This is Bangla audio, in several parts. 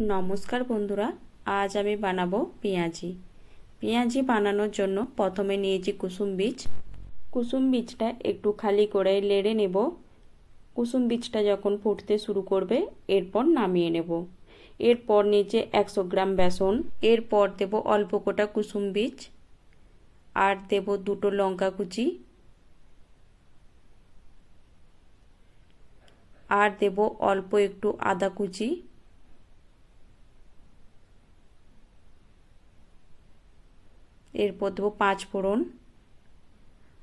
নমস্কার বন্ধুরা, আজ আমি বানাবো পেঁয়াজি। পেঁয়াজি বানানোর জন্য প্রথমে নিয়েছি কুসুম বীজ। কুসুম বীজটা একটু খালি করে লেড়ে নেব। কুসুম বীজটা যখন ফুটতে শুরু করবে, এরপর নামিয়ে নেব। এরপর নিচে একশো গ্রাম বেসন। এরপর দেব অল্প কোটা কুসুম বীজ। আর দেব দুটো লঙ্কা কুচি। আর দেব অল্প একটু আদা কুচি। এরপর দেবো পাঁচ ফোড়ন।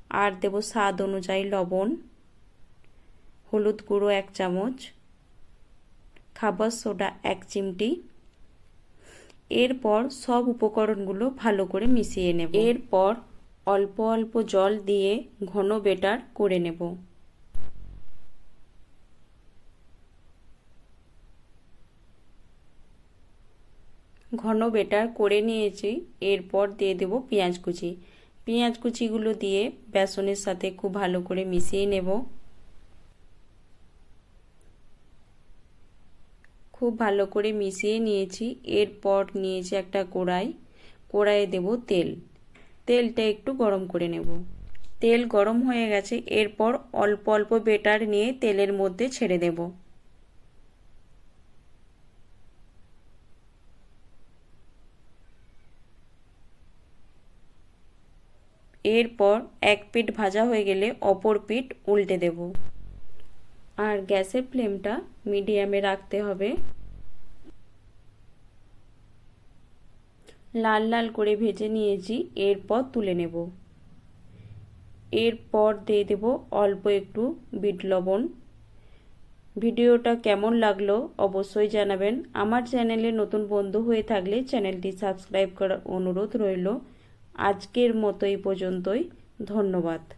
আর দেবো স্বাদ অনুযায়ী লবণ। হলুদ গুঁড়ো এক চামচ। খাবার সোডা এক চিমটি। এরপর সব উপকরণগুলো ভালো করে মিশিয়ে নেব। এরপর অল্প অল্প জল দিয়ে ঘন বেটার করে নেব। ঘন বেটার করে নিয়েছি। এরপর দিয়ে দেব পেঁয়াজ কুচি। পেঁয়াজ কুচিগুলো দিয়ে বেসনের সাথে খুব ভালো করে মিশিয়ে নেব। খুব ভালো করে মিশিয়ে নিয়েছি। এরপর নিয়েছি একটা কড়াই। কড়াইয়ে দেব তেল। তেলটা একটু গরম করে নেব। তেল গরম হয়ে গেছে। এরপর অল্প অল্প বেটার নিয়ে তেলের মধ্যে ছেড়ে দেবো। এরপর এক পিঠ ভাজা হয়ে গেলে অপর পিঠ উল্টে দেব। আর গ্যাসের ফ্লেমটা মিডিয়ামে রাখতে হবে। লাল লাল করে ভেজে নিয়েছি, এরপর তুলে নেব। এরপর দিয়ে দেব অল্প একটু বিট লবণ। ভিডিওটা কেমন লাগল অবশ্যই জানাবেন। আমার চ্যানেলে নতুন বন্ধু হয়ে থাকলে চ্যানেলটি সাবস্ক্রাইব করার অনুরোধ রইল। আজকের মতো এই পর্যন্তই। ধন্যবাদ।